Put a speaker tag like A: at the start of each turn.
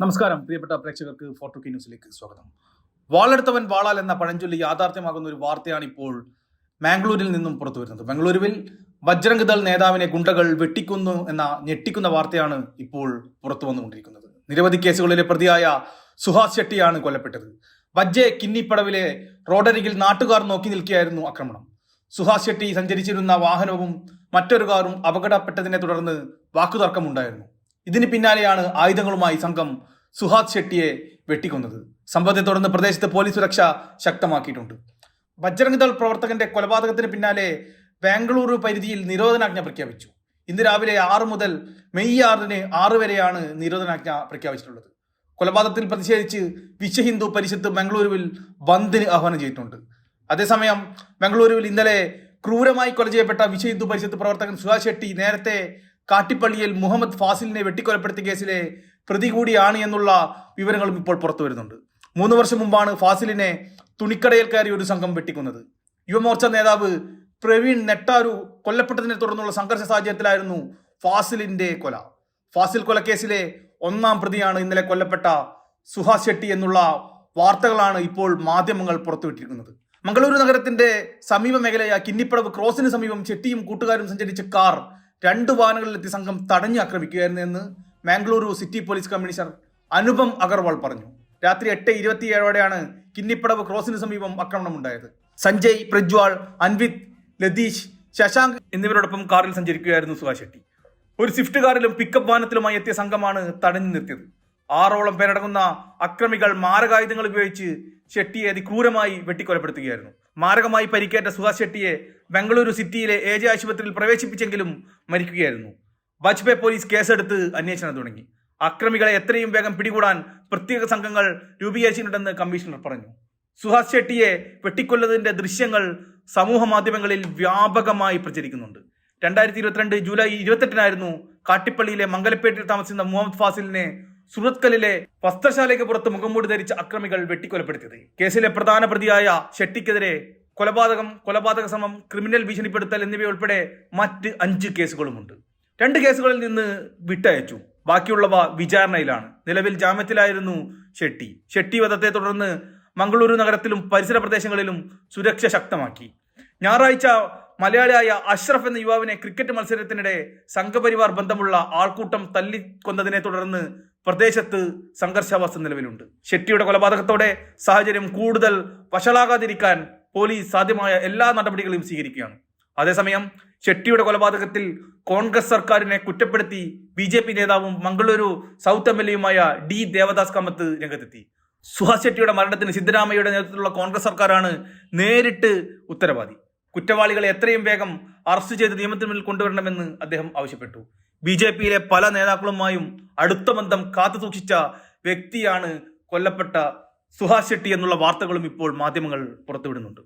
A: നമസ്കാരം പ്രിയപ്പെട്ട പ്രേക്ഷകർക്ക് ഫോർട്ടു കെ ന്യൂസിലേക്ക് സ്വാഗതം. വാളെടുത്തവൻ വാളാൽ എന്ന പഴഞ്ചൊല്ലി യാഥാർത്ഥ്യമാകുന്ന ഒരു വാർത്തയാണ് ഇപ്പോൾ മാംഗ്ലൂരിൽ നിന്നും പുറത്തു വരുന്നത്. ബംഗളൂരുവിൽ ബജ്രംഗ് ദൾ നേതാവിനെ ഗുണ്ടകൾ വെട്ടിക്കുന്നു എന്ന ഞെട്ടിക്കുന്ന വാർത്തയാണ് ഇപ്പോൾ പുറത്തു വന്നുകൊണ്ടിരിക്കുന്നത്. നിരവധി കേസുകളിലെ പ്രതിയായ സുഹാസ് ഷെട്ടിയാണ് കൊല്ലപ്പെട്ടത്. വജ്ജെ കിന്നിപ്പടവിലെ റോഡരികിൽ നാട്ടുകാർ നോക്കി നിൽക്കുകയായിരുന്നു ആക്രമണം. സുഹാസ് ഷെട്ടി സഞ്ചരിച്ചിരുന്ന വാഹനവും മറ്റൊരു കാറും അപകടപ്പെട്ടതിനെ തുടർന്ന് വാക്കുതർക്കമുണ്ടായിരുന്നു. ഇതിന് പിന്നാലെയാണ് ആയുധങ്ങളുമായി സംഘം സുഹാദ് ഷെട്ടിയെ വെട്ടിക്കൊന്നത്. സംഭവത്തെ തുടർന്ന് പ്രദേശത്ത് പോലീസ് സുരക്ഷ ശക്തമാക്കിയിട്ടുണ്ട്. ബജ്രംഗ് ദൾ പ്രവർത്തകന്റെ കൊലപാതകത്തിന് പിന്നാലെ ബാംഗ്ലൂരു പരിധിയിൽ നിരോധനാജ്ഞ പ്രഖ്യാപിച്ചു. ഇന്ന് രാവിലെ ആറ് മുതൽ മെയ് ആറിന് ആറ് വരെയാണ് നിരോധനാജ്ഞ പ്രഖ്യാപിച്ചിട്ടുള്ളത്. കൊലപാതകത്തിൽ പ്രതിഷേധിച്ച് വിശ്വ ഹിന്ദു പരിഷത്ത് ബംഗളൂരുവിൽ ബന്ദിന് ആഹ്വാനം ചെയ്തിട്ടുണ്ട്. അതേസമയം ബംഗളൂരുവിൽ ഇന്നലെ ക്രൂരമായി കൊല ചെയ്യപ്പെട്ട വിശ്വ ഹിന്ദു പരിഷത്ത് പ്രവർത്തകൻ സുഹാസ് ഷെട്ടി നേരത്തെ കാട്ടിപ്പള്ളിയിൽ മുഹമ്മദ് ഫാസിലിനെ വെട്ടിക്കൊലപ്പെടുത്തിയ കേസിലെ പ്രതി കൂടിയാണ് എന്നുള്ള വിവരങ്ങളും ഇപ്പോൾ പുറത്തു വരുന്നുണ്ട്. മൂന്ന് വർഷം മുമ്പാണ് ഫാസിലിനെ തുണിക്കടയിൽ കയറി ഒരു സംഘം വെട്ടിക്കുന്നത്. യുവമോർച്ച നേതാവ് പ്രവീൺ നെട്ടാരു കൊല്ലപ്പെട്ടതിനെ തുടർന്നുള്ള സംഘർഷ സാഹചര്യത്തിലായിരുന്നു ഫാസിലിന്റെ കൊല. ഫാസിൽ കൊലക്കേസിലെ ഒന്നാം പ്രതിയാണ് ഇന്നലെ കൊല്ലപ്പെട്ട സുഹാസ് ഷെട്ടി എന്നുള്ള വാർത്തകളാണ് ഇപ്പോൾ മാധ്യമങ്ങൾ പുറത്തുവിട്ടിരിക്കുന്നത് മംഗളൂരു നഗരത്തിന്റെ സമീപ മേഖലയായ കിന്നിപ്പടവ് ക്രോസിന് സമീപം ചെട്ടിയും കൂട്ടുകാരും സഞ്ചരിച്ച കാർ രണ്ട് വാഹനങ്ങളിലെത്തി സംഘം തടഞ്ഞു ആക്രമിക്കുകയായിരുന്നു എന്ന് Mangaluru city police commissioner Anupam Agarwal പറഞ്ഞു. രാത്രി എട്ട് ഇരുപത്തിയേഴോടെയാണ് കിന്നിപ്പടവ് ക്രോസിന് സമീപം ആക്രമണം ആക്രമണമുണ്ടായത്. സഞ്ജയ് പ്രജ്വാൾ അൻവിത് ലതീഷ് ശശാങ്ക് എന്നിവരോടൊപ്പം കാറിൽ സഞ്ചരിക്കുകയായിരുന്നു സുഭാഷ് ഷെട്ടി. ഒരു സ്വിഫ്റ്റ് കാറിലും പിക്കപ്പ് വാഹനത്തിലുമായി എത്തിയ സംഘമാണ് തടഞ്ഞു നിർത്തിയത്. ആറോളം പേരടങ്ങുന്ന അക്രമികൾ മാരകായുധങ്ങൾ ഉപയോഗിച്ച് ഷെട്ടിയെ അതിക്രൂരമായി വെട്ടിക്കൊലപ്പെടുത്തുകയായിരുന്നു. മാരകമായി പരിക്കേറ്റ സുഹാസ് ഷെട്ടിയെ ബംഗളൂരു സിറ്റിയിലെ എ ജെ ആശുപത്രിയിൽ പ്രവേശിപ്പിച്ചെങ്കിലും മരിക്കുകയായിരുന്നു. വാജ്പേയി പോലീസ് കേസെടുത്ത് അന്വേഷണം തുടങ്ങി. അക്രമികളെ എത്രയും വേഗം പിടികൂടാൻ പ്രത്യേക സംഘങ്ങൾ രൂപീകരിച്ചിട്ടുണ്ടെന്ന് കമ്മീഷണർ പറഞ്ഞു. സുഹാസ് ഷെട്ടിയെ വെട്ടിക്കൊല്ലതിന്റെ ദൃശ്യങ്ങൾ സമൂഹ മാധ്യമങ്ങളിൽ വ്യാപകമായി പ്രചരിക്കുന്നുണ്ട്. രണ്ടായിരത്തി ഇരുപത്തിരണ്ട് ജൂലൈ ഇരുപത്തെട്ടിനായിരുന്നു കാട്ടിപ്പള്ളിയിലെ മംഗലപ്പേട്ടിൽ താമസിക്കുന്ന മുഹമ്മദ് ഫാസിലിനെ സുറത്കലിലെ വസ്ത്രശാലയ്ക്ക് പുറത്ത് മുഖംമൂടി ധരിച്ച അക്രമികൾ വെട്ടിക്കൊലപ്പെടുത്തിയത്. കേസിലെ പ്രധാന പ്രതിയായ ഷെട്ടിക്കെതിരെ കൊലപാതകം കൊലപാതക ശ്രമം ക്രിമിനൽ ഭീഷണിപ്പെടുത്തൽ എന്നിവയുൾപ്പെടെ മറ്റ് അഞ്ച് കേസുകളുമുണ്ട്. രണ്ട് കേസുകളിൽ നിന്ന് വിട്ടയച്ചു. ബാക്കിയുള്ളവ വിചാരണയിലാണ്. നിലവിൽ ജാമ്യത്തിലായിരുന്നു ഷെട്ടി. ഷെട്ടി വധത്തെ തുടർന്ന് മംഗളൂരു നഗരത്തിലും പരിസര പ്രദേശങ്ങളിലും സുരക്ഷ ശക്തമാക്കി. ഞായറാഴ്ച മലയാളിയായ അഷ്റഫ് എന്ന യുവാവിനെ ക്രിക്കറ്റ് മത്സരത്തിനിടെ സംഘപരിവാർ ബന്ധമുള്ള ആൾക്കൂട്ടം തല്ലിക്കൊന്നതിനെ തുടർന്ന് പ്രദേശത്ത് സംഘർഷാവസ്ഥ നിലവിലുണ്ട്. ഷെട്ടിയുടെ കൊലപാതകത്തോടെ സാഹചര്യം കൂടുതൽ വഷളാകാതിരിക്കാൻ പോലീസ് സാധ്യമായ എല്ലാ നടപടികളും സ്വീകരിക്കുകയാണ്. അതേസമയം ഷെട്ടിയുടെ കൊലപാതകത്തിൽ കോൺഗ്രസ് സർക്കാരിനെ കുറ്റപ്പെടുത്തി ബി ജെ പി നേതാവും മംഗളൂരു സൗത്ത് എം എൽ എയുമായ ഡി ദേവദാസ് കമ്മത്ത് രംഗത്തെത്തി. സുഹാസ് ഷെട്ടിയുടെ മരണത്തിന് സിദ്ധരാമയ്യയുടെ നേതൃത്വത്തിലുള്ള കോൺഗ്രസ് സർക്കാരാണ് നേരിട്ട് ഉത്തരവാദി. കുറ്റവാളികളെ എത്രയും വേഗം അറസ്റ്റ് ചെയ്ത് നിയമത്തിന് മുന്നിൽ കൊണ്ടുവരണമെന്ന് അദ്ദേഹം ആവശ്യപ്പെട്ടു. ബി ജെ പിയിലെ പല നേതാക്കളുമായും അടുത്ത ബന്ധം കാത്തു സൂക്ഷിച്ച വ്യക്തിയാണ് കൊല്ലപ്പെട്ട സുഹാസ് ഷെട്ടി എന്നുള്ള വാർത്തകളും ഇപ്പോൾ മാധ്യമങ്ങൾ പുറത്തുവിടുന്നുണ്ട്.